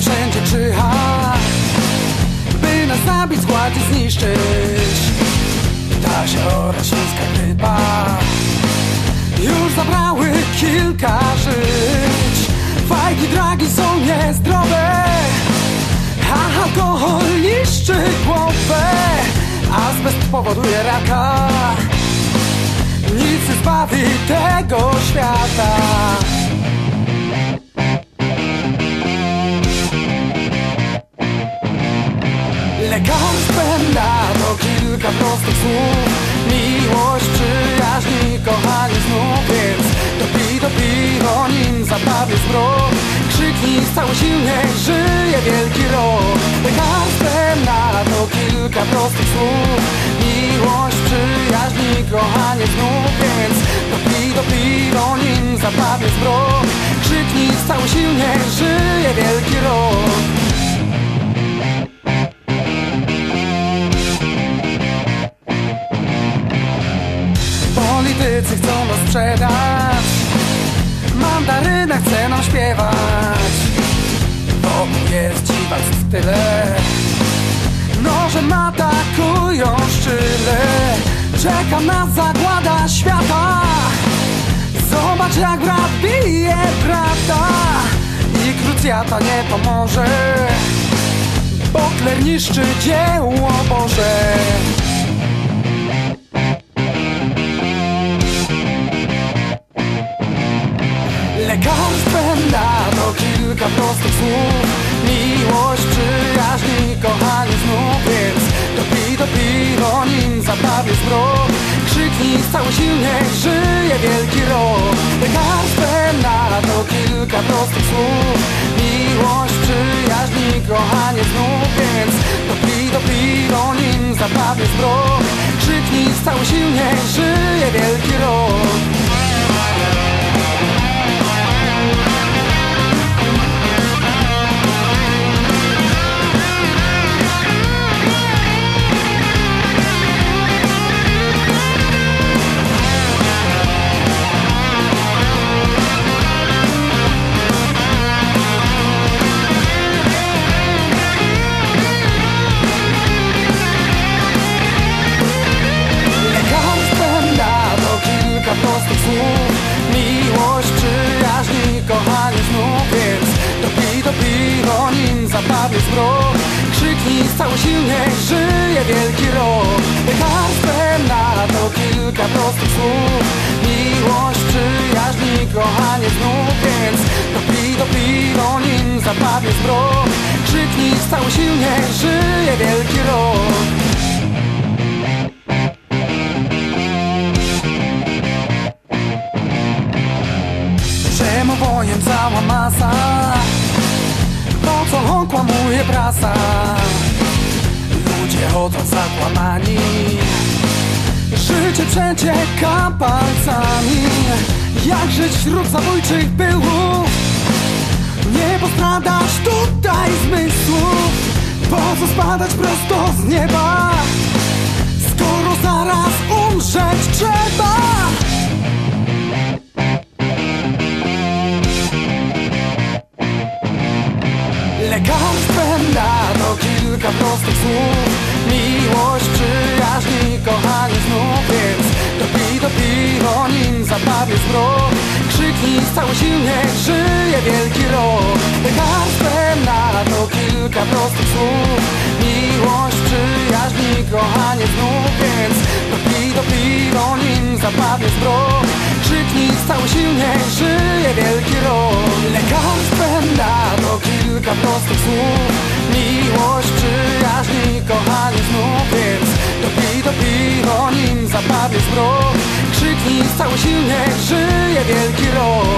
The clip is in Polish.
wszędzie czyha By nas zabić, zgładzić, zniszczyć. Ta się roślinska grypa Już zabrały kilka żyć. Fajki, dragi są niezdrowe A alkohol niszczy głowę Azbest powoduje raka. Nic nie zbawi tego świata Lekarstwem to kilka prostych słów. Miłość, przyjaźń kochanie znów Więc dopij, dopij, o nim zabawię zbrok Krzyknij cały silniej, żyje wielki rok. Lekarstwem to kilka prostych słów. Miłość, przyjaźń kochanie znów Politycy chcą nas sprzedać. Mandaryna chce nam śpiewać. Wokół jest dziwactw tyle. Noże atakują szczyle. Czeka nas zagłada świata. Zobacz jak brat bije brata. I krucjata nie pomoże. Bokler niszczy dzieło Boże cały silniej, żyje wielki rok. Lekarstwem na to kilka prostych słów. Miłość, przyjaźń i kochanie znów Więc dopij, dopij, o nim zabawię zbrok Krzyknij cały silniej, żyje cały silniej, żyje wielki rok. Lekarstwem na to kilka prostych słów. Miłość, przyjaźń i kochanie znów Więc dopij, dopij, o nim zabawię zbrok Krzyknij cały silniej, żyje wielki rok. Przemówojem cała masa. To co kłamuje prasa Ludzie chodzą zakłamani. Życie przecieka palcami Jak żyć wśród zabójczych pyłów? Nie postradasz tutaj zmysłów Po co spadać prosto z nieba. Skoro zaraz umrzeć trzeba kilka prostych słów. Miłość, przyjaźń kochanie znów Więc dopij, dopij, o nim zabawię zbrok Krzyknij cały silniej, żyje wielki rok. Lekarstwem na to kilka prostych słów. Miłość, przyjaźń kochanie znów Więc dopij, dopij, o nim zabawię zbrok Krzyknij cały silniej, żyje wielki rok. Lekarstwem na to kilka prostych słów Miłość, przyjaźń i kochanie znów Więc. Dopij, o nim zabawię zbrok Krzyknij cały silniej, żyje wielki rok